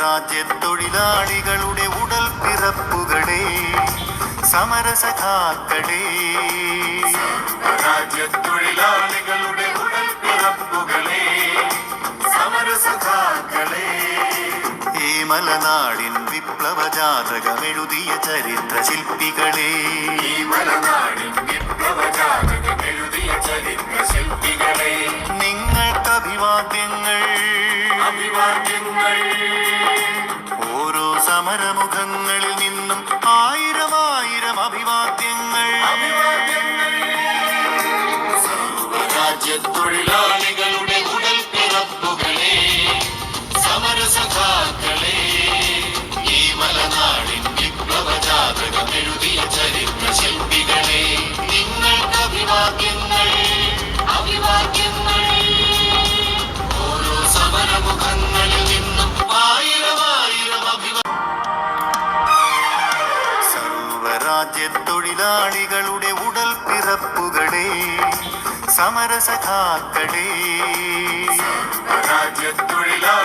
സർവരാജ്യത്തൊഴിലാളികളുടെ ഉടൽ പിറപ്പുകളെ സമരസഖാക്കളെ. രാജ്യത്തൊഴിലാളികളുടെ ഉടൽ പിറപ്പുകളെ സമരസഖാക്കളെ. ഈ മലനാടിൻ വിപ്ലവ ജാതകമെഴുതിയ ചരിത്ര ശില്പികളെ ഈ മലനാടിൻ വിപ്ലവ ജാതകമെഴുതിയ ചരിത്ര ശില്പികളെ നിങ്ങൾക്ക് അഭിവാദ്യങ്ങൾ അഭിവാദ്യങ്ങൾ ഓരോ സമരമുഖങ്ങളിൽ നിന്നും ആയിരം ആയിരം അഭിവാദ്യങ്ങൾ. അഭിവാദ്യങ്ങൾ. രാജ്യത്തൊഴിലാളികളുടെ സർവരാജ്യത്തൊഴിലാളികളുടെ ഉടൽ പിറപ്പുകളെ സമരസഖാക്കളെ രാജ്യത്തൊഴിലാളി